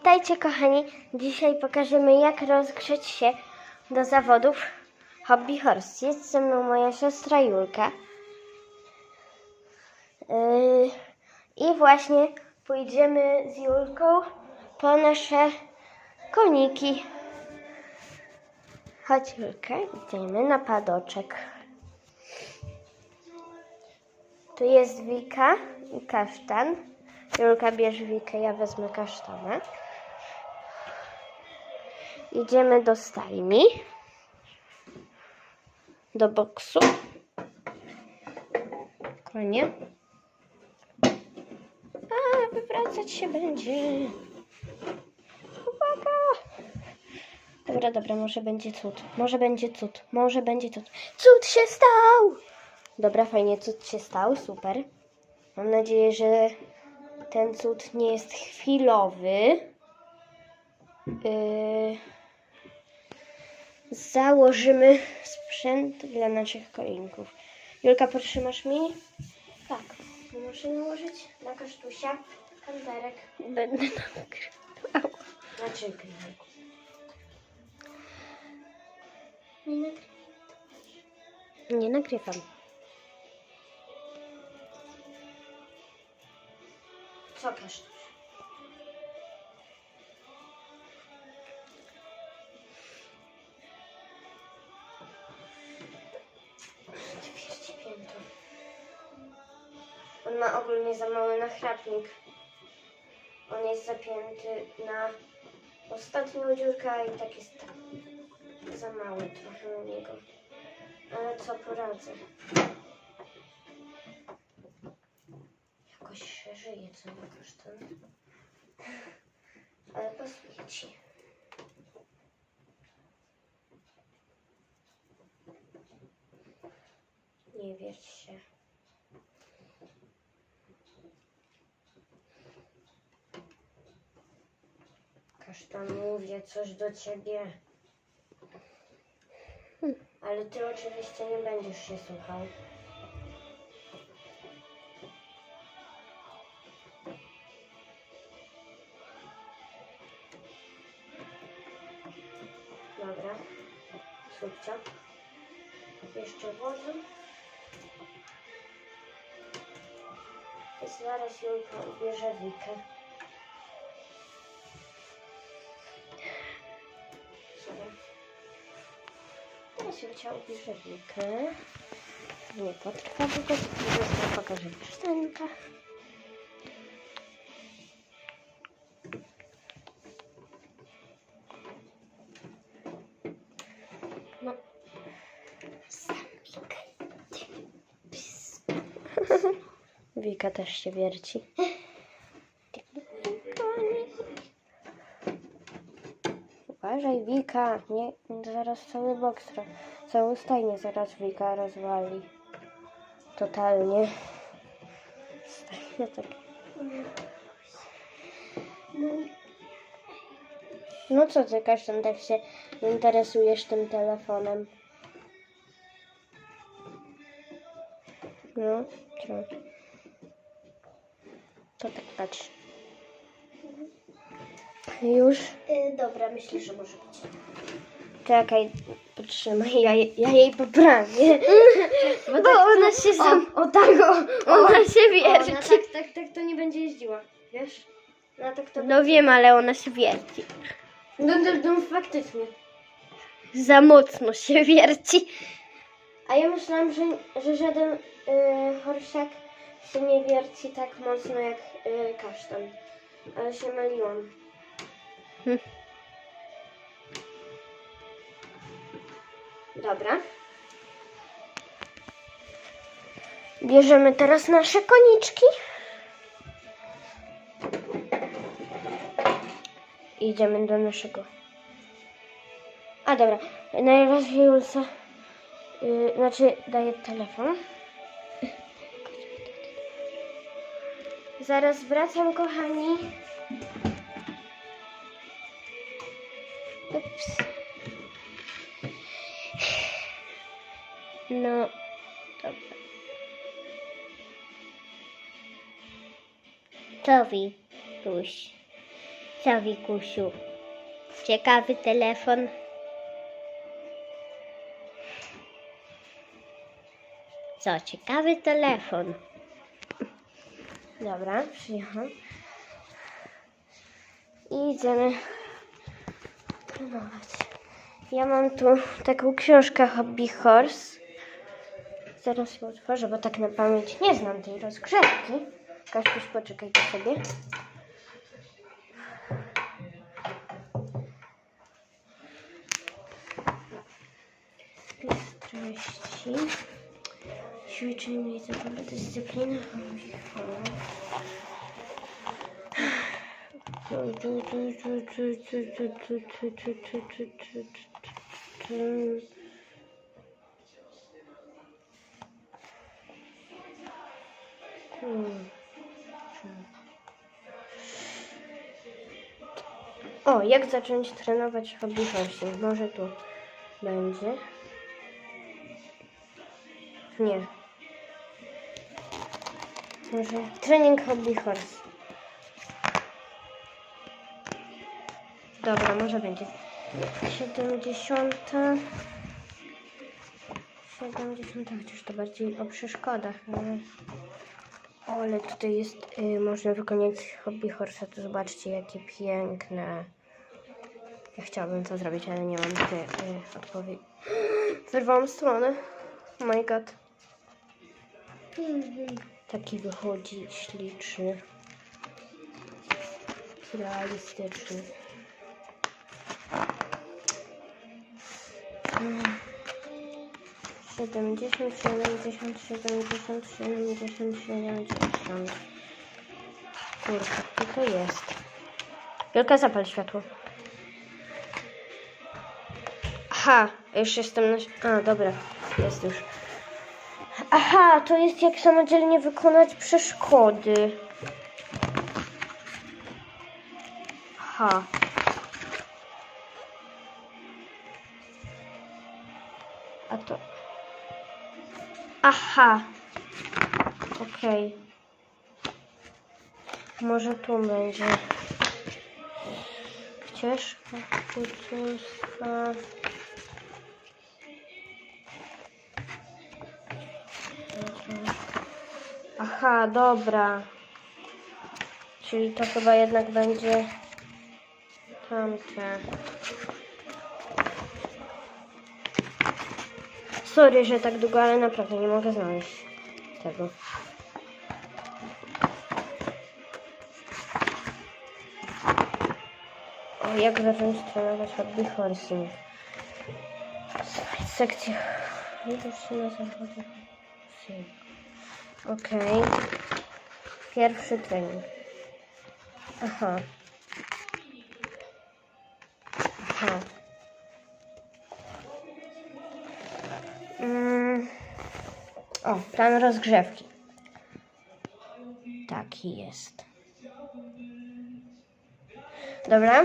Witajcie kochani. Dzisiaj pokażemy jak rozgrzeć się do zawodów Hobby Horse. Jest ze mną moja siostra Julka. Yy, I właśnie pójdziemy z Julką po nasze koniki. Chodź Julka, idziemy na padoczek. Tu jest Wika i kasztan. Julka bierze Wikę, ja wezmę kasztana. Idziemy do stajni. Do boksu. Konie. A, wywracać się będzie. Uwaga! Dobra, dobra, może będzie cud. Może będzie cud. Może będzie cud. Cud się stał! Dobra, fajnie, cud się stał, super. Mam nadzieję, że ten cud nie jest chwilowy. Yy, założymy sprzęt dla naszych kolinków. Julka, potrzymasz mi? Tak. Muszę nałożyć na kasztusia kanterek. Będę nagrywał. Znaczy. Nie nagrywam. Nie nagrywam. Co kasztuś? Ogólnie za mały nachrapnik. On jest zapięty na ostatnią dziurkę i tak jest za mały trochę na niego. Ale co poradzę? Jakoś się żyje, co nie kasztan. Ale pasuje ci. Nie wierć się. Kasztan, mówię coś do ciebie. Ale ty oczywiście nie będziesz się słuchał. Dobra. Subcia. Jeszcze wodę. I zaraz Julka ubierze Wikę. Julcia ubierze Wikę. Nie potrwa długo, zaraz pokażę kasztanka. No. Wika też się wierci. Uważaj, Wika, nie, zaraz cały boks, całą stajnię zaraz Wika rozwali. Totalnie. Stajnia tak. No co ty, Kasztan, tak się interesujesz tym telefonem? No, co? To tak patrz. Już? Y, dobra, myślę, że może być. Czekaj, potrzymaj, ja, je- ja jej poprawię. Bo, tak ona się sam... O, o tak, o, o. Ona się O, wierci. no tak, tak, tak to nie będzie jeździła, wiesz? No tak to... No wiem, ale ona się wierci. No, no, no faktycznie. Za mocno się wierci. A ja myślałam, że, że żaden y, horsiak się nie wierci tak mocno jak y, kasztan. Ale się myliłam. Dobra. Bierzemy teraz nasze koniczki. Idziemy do naszego. A dobra, najrazie Julce, yy, znaczy daję telefon. Zaraz wracam, kochani. No, dobra. To Wituś. Co, Wikusiu? Ciekawy telefon. Co, ciekawy telefon. Dobra, przyjechał. I idziemy próbować. Ja mam tu taką książkę Hobby Horse. Zaraz ją otworzę, bo tak na pamięć nie znam tej rozgrzewki. Kaśkuś, poczekaj tu sobie. Spis treści. Ćwiczeń i zabawy dyscypliny Hobby Horse. O, jak zacząć trenować hobby horsing? Może tu będzie. Nie. Może trening hobby horse. Dobra, może będzie. 70. 70, chociaż to bardziej o przeszkodach. Ale, ale tutaj jest, y, można wykonać hobby horsa, to zobaczcie jakie piękne. Ja chciałabym to zrobić, ale nie mam tej y, odpowiedzi. Wyrwałam stronę. Oh my god. Taki wychodzi śliczny. Realistyczny. 70, 70, 70, 70, 70. Kurczę, co to jest? Wielka zapal światło. Aha, już jestem na... A, dobra, jest już. Aha, to jest jak samodzielnie wykonać przeszkody. Aha. Aha. Okej. Może tu będzie. Ścieżka. Aha, dobra. Czyli to chyba jednak będzie tamte. Sorry, że tak długo, ale naprawdę nie mogę znaleźć tego. O, jak zacząć trenować hobby horsing? Na zachodzie. Okej. Pierwszy trening. Aha. Aha. O, plan rozgrzewki. Taki jest. Dobra.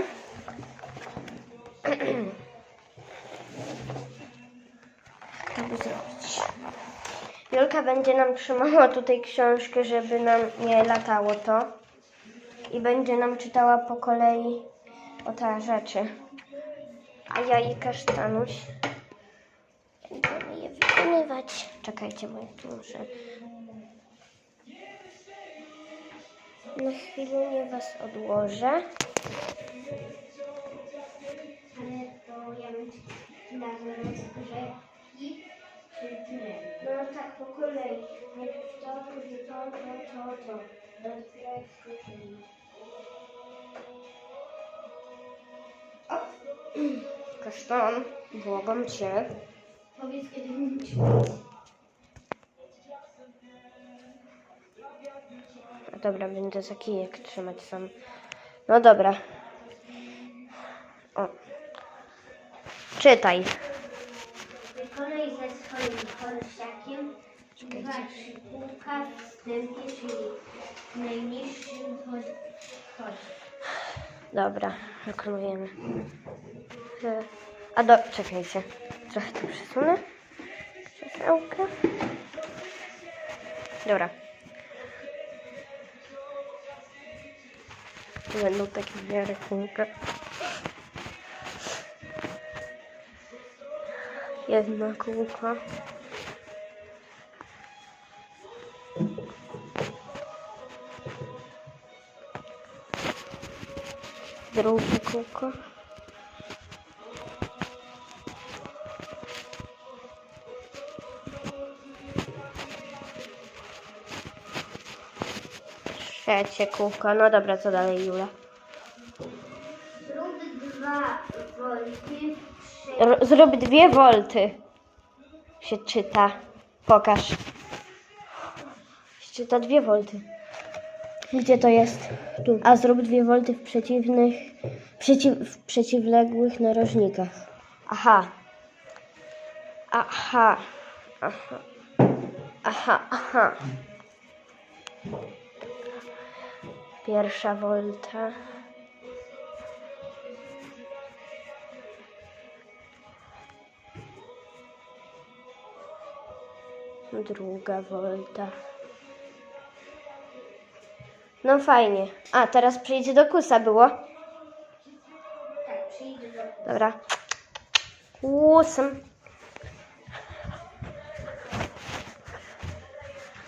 By zrobić? Jolka będzie nam trzymała tutaj książkę, żeby nam nie latało to. I będzie nam czytała po kolei o te rzeczy. A ja i kasztanuś wykonywać. Czekajcie, bo ja tu muszę na chwilę was odłożę. No tak, po kolei. Najpierw to, później to, to, to, to. Dopiero! Kasztan, błagam cię. Powiedz, kiedy mówić. Dobra, będę za kijek trzymać sam. No dobra. O. Czytaj. Wykonaj ze swoim horsiakiem dwa szypułka w czyli najniższym horsie. Dobra, wykonujemy. E, A do... Czekajcie. Trochę to przesunę. Krzesełkę. Dobra. Będą takie w miarę kółka. Jedno kółko. Drugie kółko. Trzecie kółko. No dobra, co dalej, Jula? Zrób dwa wolty. R- zrób dwie wolty. Się czyta. Pokaż. Się czyta dwie wolty. Gdzie to jest? Tu. A zrób dwie wolty w przeciwnych, przeciw, w przeciwległych narożnikach. Aha. Aha. Aha. Aha, aha. Pierwsza wolta. Druga wolta. No fajnie. A, teraz przejdzie do kusa było. Przyjdzie do Dobra. Kłusem.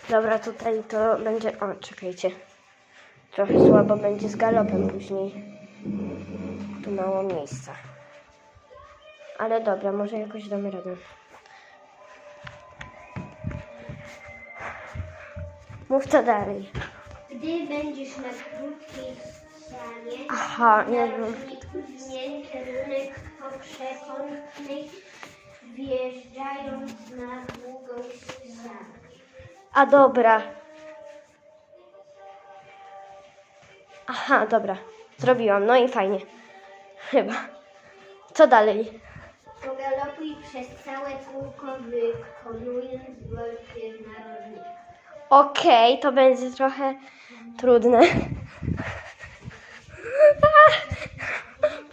Dobra, tutaj to będzie... O, czekajcie. Trochę słabo będzie z galopem później. Tu mało miejsca. Ale dobra, może jakoś damy radę. Mów co dalej. Gdy będziesz na krótkiej ścianie, Aha, nie wiem. zmień kierunek wjeżdżając na długą ścianę. A dobra. Aha, dobra. Zrobiłam, no i fajnie. Chyba. Co dalej? Pogalopuj przez całe kółko, wykonując wolty w narożniku. Okej, to będzie trochę trudne.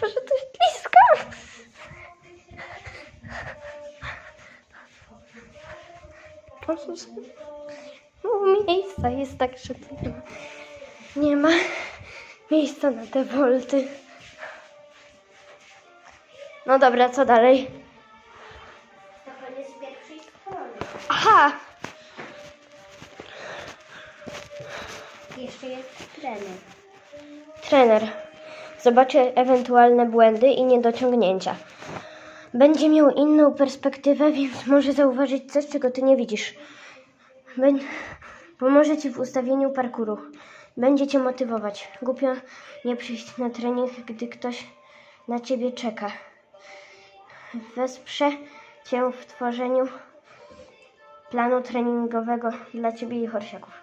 Boże, to jest blisko. Boże, no, miejsca jest tak, że tu nie ma, nie ma miejsca na te wolty. No dobra, co dalej? To koniec pierwszej strony. Aha! Jeszcze jest trener. Trener zobaczy ewentualne błędy i niedociągnięcia. Będzie miał inną perspektywę, więc może zauważyć coś, czego ty nie widzisz. Bę- Pomoże ci w ustawieniu parkuru. Będzie cię motywować. Głupio nie przyjść na trening, gdy ktoś na ciebie czeka. Wesprze cię w tworzeniu planu treningowego dla ciebie i horsiaków.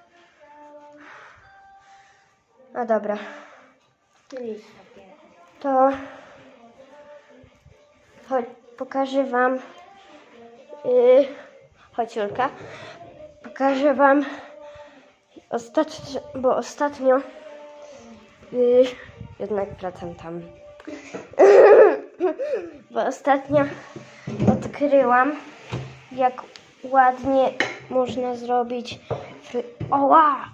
No dobra. To chodź, pokażę Wam. Yy, chodź, Julka. Pokażę Wam ostatnio, bo ostatnio yy, jednak wracam tam. bo ostatnio odkryłam, jak ładnie można zrobić fry... Oła!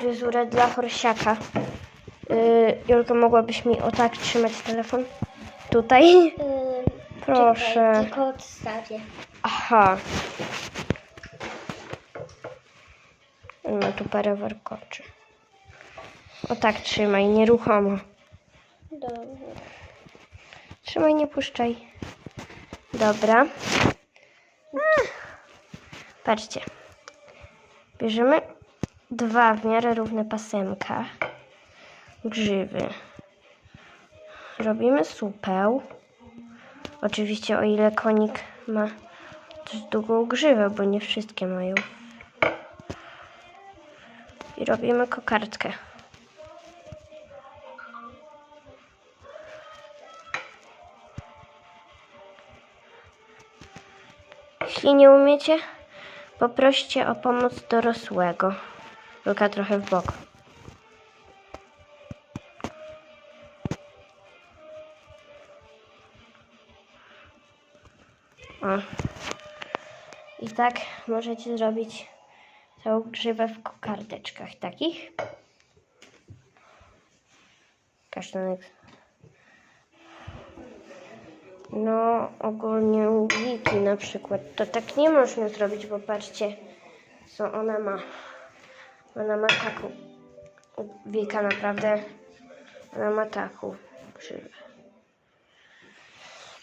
fryzurę dla horsiaka. Yy, Julka, mogłabyś mi o tak trzymać telefon? Tutaj? Proszę. Czekaj, tylko odstawię. Aha. Ma tu parę warkoczy. O tak trzymaj, nieruchomo. Dobra. Trzymaj, nie puszczaj. Dobra. Patrzcie. Bierzemy dwa w miarę równe pasemka. Grzywy. Robimy supeł. Oczywiście o ile konik ma dość długą grzywę, bo nie wszystkie mają. I robimy kokardkę. Jeśli nie umiecie, poproście o pomoc dorosłego. Luka trochę w bok. O. I tak możecie zrobić całą grzywę w kokardeczkach takich. kasztanek. No, ogólnie u Wiki na przykład to tak nie można zrobić, bo patrzcie, co ona ma. Ona ma taką. Wika naprawdę, ona ma taką grzywę.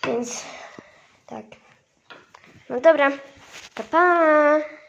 Więc tak. No dobra, pa pa!